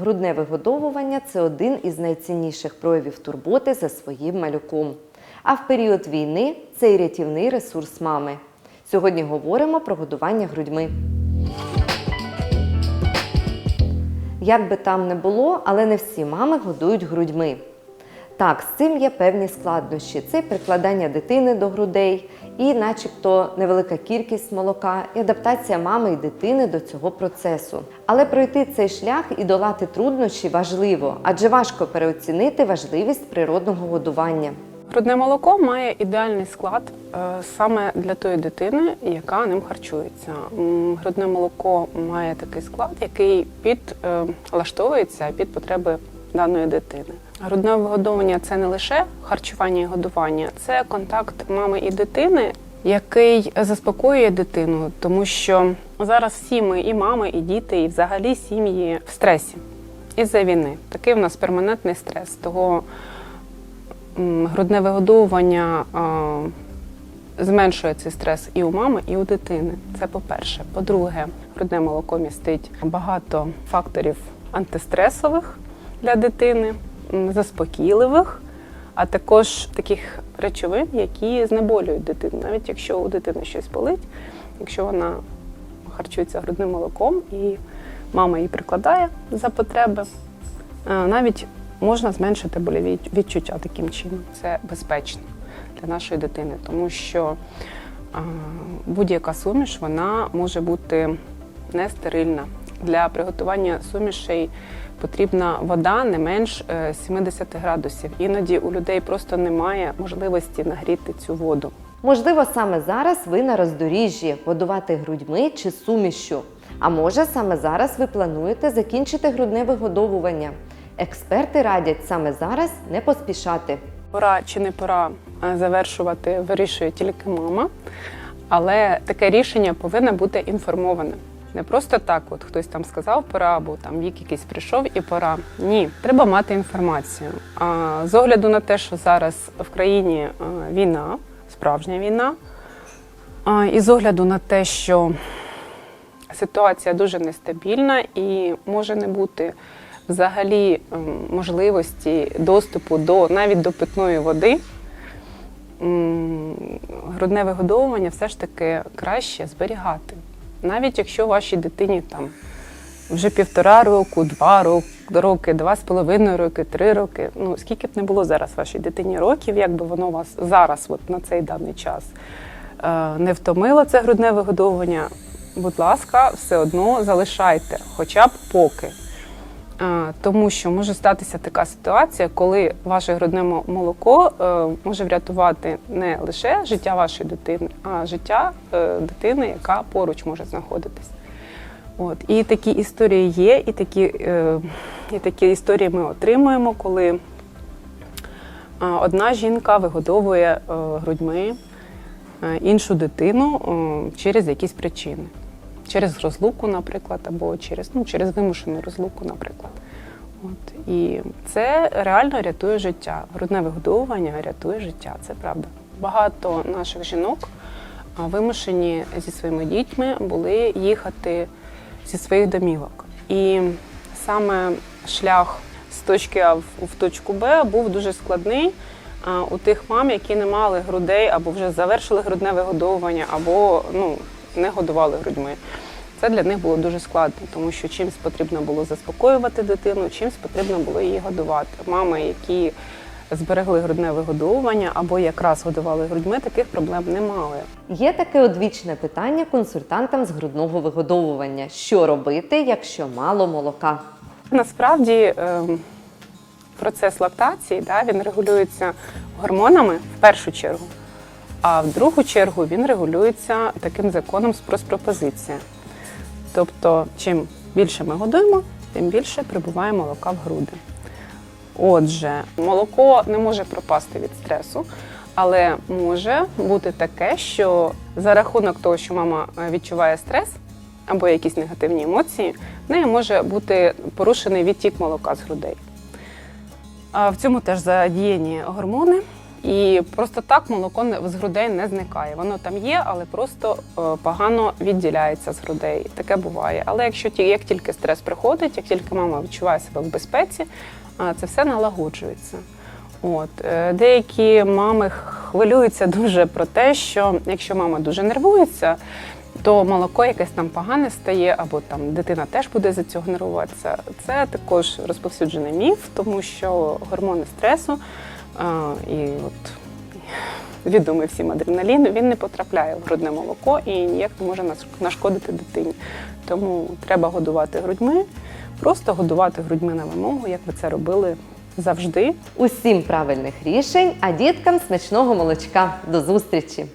Грудне вигодовування це один із найцінніших проявів турботи за своїм малюком. А в період війни це й рятівний ресурс мами. Сьогодні говоримо про годування грудьми. Як би там не було, але не всі мами годують грудьми. Так, з цим є певні складнощі. Це прикладання дитини до грудей, і, начебто, невелика кількість молока, і адаптація мами і дитини до цього процесу. Але пройти цей шлях і долати труднощі важливо, адже важко переоцінити важливість природного годування. Грудне молоко має ідеальний склад е, саме для тої дитини, яка ним харчується. Грудне молоко має такий склад, який підлаштовується під потреби даної дитини. Грудне вигодовування це не лише харчування і годування, це контакт мами і дитини, який заспокоює дитину, тому що зараз всі ми, і мами, і діти, і взагалі сім'ї в стресі із-за війни. Такий в нас перманентний стрес. Того грудне вигодовування зменшує цей стрес і у мами, і у дитини. Це по-перше. По-друге, грудне молоко містить багато факторів антистресових для дитини, заспокійливих, а також таких речовин, які знеболюють дитину, навіть якщо у дитини щось болить, якщо вона харчується грудним молоком і мама її прикладає за потреби, е, навіть можна зменшити больові відчуття таким чином. Це безпечно для нашої дитини, тому що будь-яка суміш вона може бути нестерильна. Для приготування сумішей потрібна вода не менш е, 70 градусів. Іноді у людей просто немає можливості нагріти цю воду. Можливо, саме зараз ви на роздоріжжі годувати грудьми чи сумішю. А може, саме зараз ви плануєте закінчити грудне вигодовування. Експерти радять саме зараз не поспішати. Пора чи не пора е, завершувати, вирішує тільки мама. Але таке рішення повинно бути інформоване. Не просто так, от хтось там сказав пора, або там вік якийсь прийшов і пора. Ні, треба мати інформацію. А з огляду на те, що зараз в країні е, війна, справжня війна, а, і з огляду на те, що ситуація дуже нестабільна і може не бути взагалі ем, можливості доступу до навіть до питної води. Грудне вигодовування все ж таки краще зберігати. Навіть якщо вашій дитині там вже півтора року, два рок- роки, два з половиною роки, три роки. Ну скільки б не було зараз вашій дитині років, якби воно вас зараз, от на цей даний час, е, не втомило це грудне вигодовування, будь ласка, все одно залишайте, хоча б поки. Тому що може статися така ситуація, коли ваше грудне молоко е, може врятувати не лише життя вашої дитини, а життя е, дитини, яка поруч може знаходитись. От. І такі історії є, і такі, е, і такі історії ми отримуємо, коли одна жінка вигодовує грудьми іншу дитину через якісь причини. Через розлуку, наприклад, або через, ну, через вимушену розлуку, наприклад. От. І це реально рятує життя. Грудне вигодовування рятує життя, це правда. Багато наших жінок вимушені зі своїми дітьми були їхати зі своїх домівок. І саме шлях з точки А в точку Б був дуже складний у тих мам, які не мали грудей або вже завершили грудне вигодовування, або ну, не годували грудьми. Це для них було дуже складно, тому що чимсь потрібно було заспокоювати дитину, чимсь потрібно було її годувати. Мами, які зберегли грудне вигодовування або якраз годували грудьми, таких проблем не мали. Є таке одвічне питання консультантам з грудного вигодовування: що робити, якщо мало молока? Насправді ем, процес лактації да, він регулюється гормонами в першу чергу, а в другу чергу він регулюється таким законом спрос-пропозиція. Тобто, чим більше ми годуємо, тим більше прибуває молока в груди. Отже, молоко не може пропасти від стресу, але може бути таке, що за рахунок того, що мама е, відчуває стрес або якісь негативні емоції, в неї може бути порушений відтік молока з грудей. А в цьому теж задіяні гормони, І просто так молоко з грудей не зникає. Воно там є, але просто е, погано відділяється з грудей. Таке буває. Але якщо як тільки стрес приходить, як тільки мама відчуває себе в безпеці, це все налагоджується. От е, деякі мами хвилюються дуже про те, що якщо мама дуже нервується, то молоко якесь там погане стає, або там дитина теж буде за цього нервуватися. Це також розповсюджений міф, тому що гормони стресу і от відомий всім адреналін, він не потрапляє в грудне молоко і ніяк не може нашкодити дитині. Тому треба годувати грудьми, просто годувати грудьми на вимогу, як ви це робили завжди. Усім правильних рішень, а діткам смачного молочка. До зустрічі!